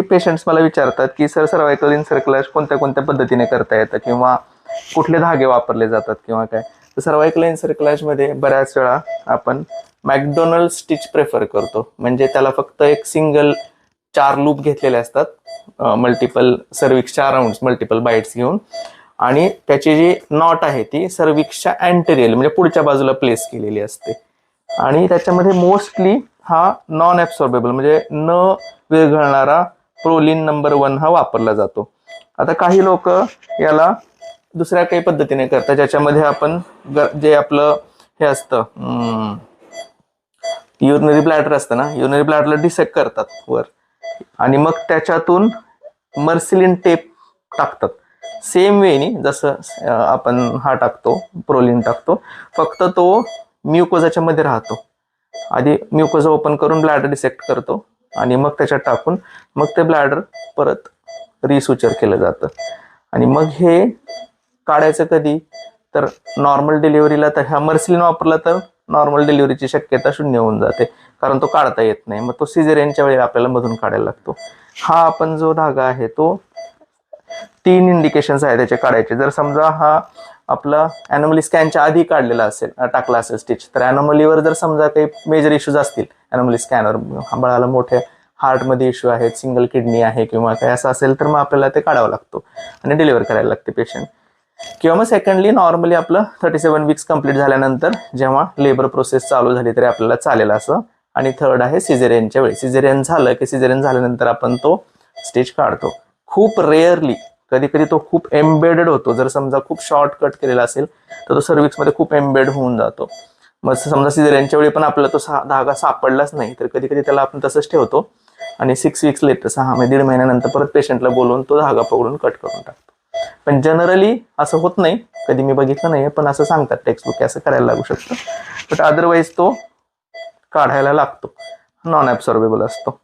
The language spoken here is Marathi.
की पेशंट्स मला विचारतात की सर सर्वायकल इन्सर्क्युलर कोणत्या कोणत्या पद्धतीने करता येतं? किंवा कुठले धागे वापरले जातात किंवा काय? तर सर्वायकल इन्सर्क्युलरमध्ये बऱ्याच वेळा आपण मॅकडोनल्ड स्टिच प्रेफर करतो. म्हणजे त्याला फक्त एक सिंगल चार लूप घेतलेले असतात. मल्टिपल सर्विक्सच्या अराउंड मल्टिपल बाईट्स घेऊन. आणि त्याची जी नॉट आहे ती सर्विक्सच्या अँटेरियल म्हणजे पुढच्या बाजूला प्लेस केलेली असते. आणि त्याच्यामध्ये मोस्टली हा नॉन ॲब्सॉर्बेबल म्हणजे न विरघळणारा प्रोलिन नंबर वन हा वापरला जातो. आता काही लोक याला दुसऱ्या काही पद्धतीने करतात. ज्याच्यामध्ये आपण जे आपलं हे असतं युरिनरी ब्लॅडर असतं ना युरिनरी ब्लॅडरला डिसेक्ट करतात वर. आणि मग त्याच्यातून मर्सिलिन टेप टाकतात. सेम वेनी जसं आपण हा टाकतो प्रोलिन टाकतो फक्त तो म्युकोजाच्या मध्ये राहतो. आधी म्युकोजा ओपन करून ब्लॅडर डिसेक्ट करतो. आणि मग त्याच्यात टाकून मग ते ब्लॅडर परत रिसुचर केलं जातं. आणि मग हे काढायचं कधी? तर नॉर्मल डिलिव्हरीला तर ह्या मर्सिलिन वापरला तर नॉर्मल डिलिव्हरीची शक्यता शून्य होऊन जाते. कारण तो काढता येत नाही. मग तो सिझेरियनच्या वेळी आपल्याला मधून काढायला लागतो. हा आपण जो धागा आहे तो तीन इंडिकेशन्स आहे त्याचे काढायचे. जर समजा हा आपला अॅनोमली स्कॅनच्या आधी काढलेला असेल टाकला असेल स्टिच तर अॅनोमलीवर जर समजा काही मेजर इश्यूज असतील अॅनोमली स्कॅनवर बाळाला मोठ्या हार्टमध्ये इश्यू आहेत सिंगल किडनी आहे किंवा काय असं असेल तर मग आपल्याला ते काढावं लागतो आणि डिलिव्हर करायला लागते पेशंट किंवा मग सेकंडली नॉर्मली आपलं थर्टी सेवन वीक्स कंप्लीट झाल्यानंतर जेव्हा लेबर प्रोसेस चालू झाली तरी आपल्याला चालेल असं. आणि थर्ड आहे सिझेरियनच्या वेळी. सिझेरियन झालं की सिझेरियन झाल्यानंतर आपण तो स्टेज काढतो. खूप रेअरली कधी कधी तो खूप एम्बेडेड होतो. जर समजा खूप शॉर्ट कट केलेला असेल तर तो सर्विक्समध्ये खूप एम्बेड होऊन जातो. मग समजा सिझेरियनच्या वेळी पण आपला तो सा धागा सापडलाच नाही. तर कधी कधी त्याला आपण तसंच ठेवतो आणि सिक्स वीक्स लेटर सहा म्हणजे दीड महिन्यानंतर परत पेशंटला बोलवून तो धागा पकडून कट करून टाकतो. पण जनरली असं होत नाही. कधी मी बघितलं नाही पण असं सांगतात टेक्स्टबुक असं करायला लागू शकतं. बट अदरवाईज तो काढायला लागतो. नॉन ॲब्सॉर्बेबल असतो.